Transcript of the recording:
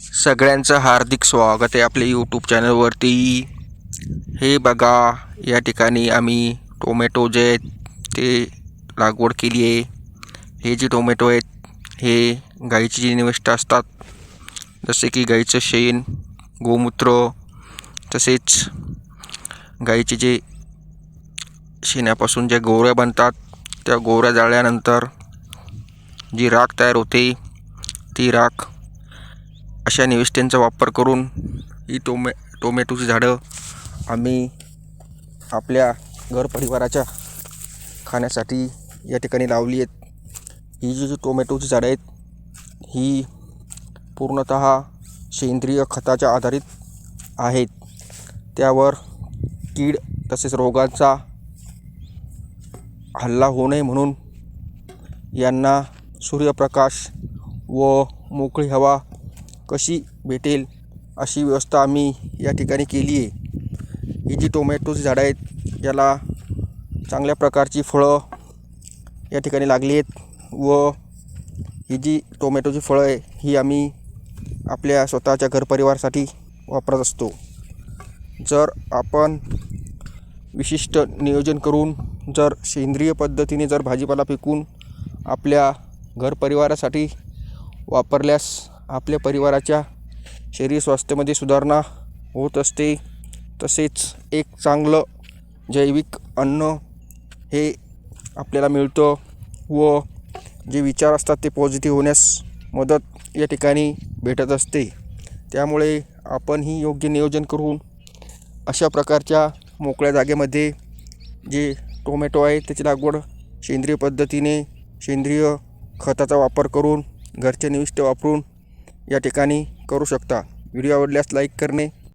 सगळ्यांचं हार्दिक स्वागत आहे आपल्या यूट्यूब चॅनलवरती हे बघा या ठिकाणी आम्ही टोमॅटो जे आहेत ते लागवड केली आहे. हे जे टोमॅटो आहेत हे गाईची जी निविष्ट असतात जसे की गाईचं शेण गोमूत्र तसेच गाईचे जे शेणापासून ज्या गोवऱ्या बनतात त्या गोवऱ्या जाळल्यानंतर जी राख तयार होते ती राख अशा निविष्ठांचा वापर करून ही टोमॅ टोमॅटोची झाडं आम्ही आपल्या घर परिवाराच्या खाण्यासाठी या ठिकाणी लावली आहेत. ही जी जी टोमॅटोची झाडं आहेत ही पूर्णतः सेंद्रिय खताच्या आधारित आहेत. त्यावर कीड तसेच रोगांचा हल्ला होऊ नये म्हणून यांना सूर्यप्रकाश व मोकळी हवा कशी भेटेल अशी व्यवस्था आम्ही या ठिकाणी केली आहे. ही जी टोमॅटोची झाडं आहेत याला चांगल्या प्रकारची फळं या ठिकाणी लागली आहेत व ही जी टोमॅटोची फळं आहे ही आम्ही आपल्या स्वतःच्या घरपरिवारासाठी वापरत असतो. जर आपण विशिष्ट नियोजन करून जर सेंद्रिय पद्धतीने जर भाजीपाला पिकून आपल्या घरपरिवारासाठी वापरल्यास आपल्या परिवाराच्या शरीर स्वास्थ्यामध्ये सुधारणा होत असते. तसेच एक चांगलं जैविक अन्न हे आपल्याला मिळतं व जे विचार असतात ते पॉझिटिव्ह होण्यास मदत या ठिकाणी भेटत असते. त्यामुळे आपणही योग्य नियोजन करून अशा प्रकारच्या मोकळ्या जागेमध्ये जे टोमॅटो आहे त्याची लागवड सेंद्रिय पद्धतीने सेंद्रिय खताचा वापर करून घरचे निविष्ट वापरून या ठिकाणी करू शकता. व्हिडिओ आवडल्यास लाईक करणे